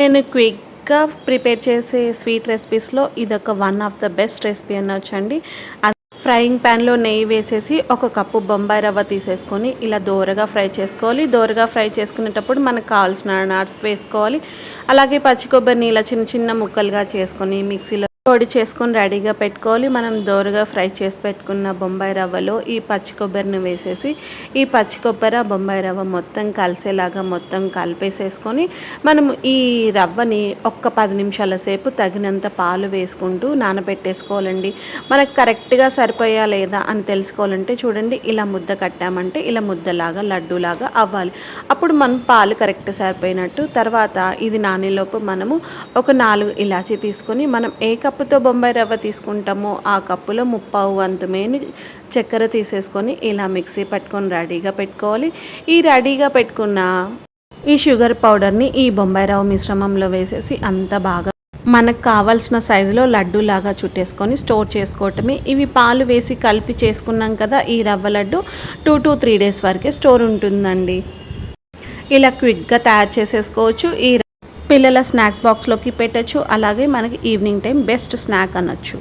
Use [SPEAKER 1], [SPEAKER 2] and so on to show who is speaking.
[SPEAKER 1] నేను క్విక్గా ప్రిపేర్ చేసే స్వీట్ రెసిపీస్లో ఇదొక one of the best recipe అనొచ్చండి. Frying ప్యాన్లో నెయ్యి వేసేసి ఒక కప్పు బొంబాయి రవ్వ తీసేసుకొని ఇలా దోరగా ఫ్రై చేసుకోవాలి. దోరగా ఫ్రై చేసుకునేటప్పుడు మనకు కావాల్సిన నట్స్ వేసుకోవాలి. అలాగే పచ్చి కొబ్బరి ఇలా చిన్న చిన్న ముక్కలుగా చేసుకొని మిక్సీలో పొడి చేసుకొని రెడీగా పెట్టుకోవాలి. మనం దోరగా ఫ్రై చేసి పెట్టుకున్న బొంబాయి రవ్వలో ఈ పచ్చి కొబ్బరిని వేసేసి ఈ పచ్చి కొబ్బరి బొంబాయి రవ్వ మొత్తం కలిసేలాగా మొత్తం కలిపేసేసుకొని మనం ఈ రవ్వని ఒక్క పది నిమిషాల సేపు తగినంత పాలు వేసుకుంటూ నానబెట్టేసుకోవాలండి. మనకు కరెక్ట్గా సరిపోయా లేదా అని తెలుసుకోవాలంటే చూడండి ఇలా ముద్ద కట్టామంటే ఇలా ముద్దలాగా లడ్డూలాగా అవ్వాలి. అప్పుడు మనం పాలు కరెక్ట్ సరిపోయినట్టు. తర్వాత ఇది నానేలోపు మనము ఒక నాలుగు ఇలాచీ తీసుకొని మనం ఏక కప్పుతో బొంబాయి రవ్వ తీసుకుంటామో. ఆ కప్పులో ముప్పావు వంతు చక్కెర తీసేసుకొని ఇలా మిక్సీ పట్టుకొని రెడీగా పెట్టుకోవాలి. ఈ రెడీగా పెట్టుకున్న ఈ షుగర్ పౌడర్ని ఈ బొంబాయి రవ్వ మిశ్రమంలో వేసేసి అంత బాగా మనకు కావాల్సిన సైజులో లడ్డు లాగా చుట్టేసుకొని స్టోర్ చేసుకోవటమే. ఇవి పాలు వేసి కలిపి చేసుకున్నాం కదా ఈ rava laddu. Two to three days వరకే స్టోర్ ఉంటుందండి. ఇలా క్విక్గా తయారు చేసేసుకోవచ్చు. ఈ పిల్లల స్నాక్స్ బాక్స్లోకి పెట్టచ్చు. అలాగే మనకి ఈవినింగ్ టైం బెస్ట్ స్నాక్ అనొచ్చు.